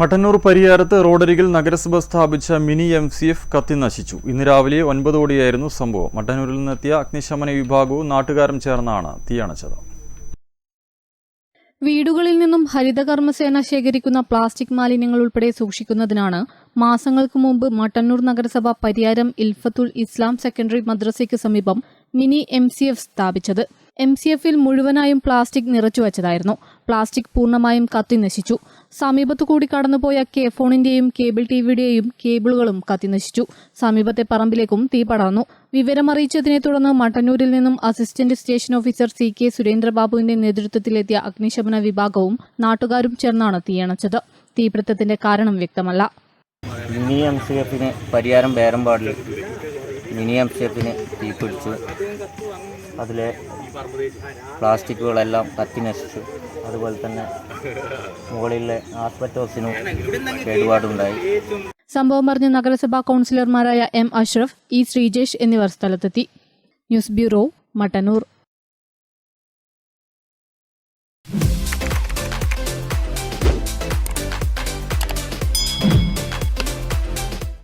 മട്ടന്നൂർ പരിയാരത്ത് റോഡരികിൽ നഗരസഭ സ്ഥാപിച്ച മിനി എം സി എഫ് കത്തി നശിച്ചു. ഇന്ന് രാവിലെ ഒൻപതോടെയായിരുന്നു സംഭവം. മട്ടന്നൂരിൽ നിന്നെത്തിയ അഗ്നിശമന വിഭാഗവും നാട്ടുകാരും ചേർന്നാണ് തീയണച്ചത് വീടുകളിൽ നിന്നും ഹരിതകർമ്മസേന ശേഖരിക്കുന്ന പ്ലാസ്റ്റിക് മാലിന്യങ്ങൾ ഉൾപ്പെടെ സൂക്ഷിക്കുന്നതിനാണ് മാസങ്ങൾക്ക് മുമ്പ് മട്ടന്നൂർ നഗരസഭ പരിയാരം ഇൽഫത്തുൽ ഇസ്ലാം സെക്കൻഡറി മദ്രസയ്ക്ക് സമീപം മിനി എം സി എഫ് സ്ഥാപിച്ചത്. എം സി എഫിൽ മുഴുവനായും പ്ലാസ്റ്റിക് നിറച്ചുവച്ചതായിരുന്നു പ്ലാസ്റ്റിക് പൂർണമായും കത്തി നശിച്ചു. സമീപത്തു കൂടി കടന്നുപോയ കെ ഫോണിന്റെയും കേബിൾ ടിവിയുടെയും കേബിളുകളും കത്തിനശിച്ചു സമീപത്തെ പറമ്പിലേക്കും തീ പടർന്നു. വിവരമറിയിച്ചതിനെ തുടർന്ന് മട്ടന്നൂരിൽ നിന്നും assistant station officer C K സുരേന്ദ്രബാബുവിന്റെ നേതൃത്വത്തിലെത്തിയ അഗ്നിശമന വിഭാഗവും നാട്ടുകാരും ചേർന്നാണ് തീയണച്ചത് തീപിടുത്തത്തിന്റെ കാരണം വ്യക്തമല്ല. മിനി എം സി എഫിന് പരിയാരം ബേരമ്പാടിൽ മിനി എം സി എഫിന് തീപിടിച്ചു അതിലെ പ്ലാസ്റ്റിക്കുകളെല്ലാം കത്തി നശിച്ചു. അതുപോലെ തന്നെ മുകളിലെ ആസ്പെറ്റോസിനും കേടുപാടുണ്ടായി. സംഭവം പറഞ്ഞ നഗരസഭാ കൗൺസിലർമാരായ എം അഷ്റഫ് ഇ ശ്രീജേഷ് എന്നിവർ സ്ഥലത്തെത്തി. News bureau Mattannur.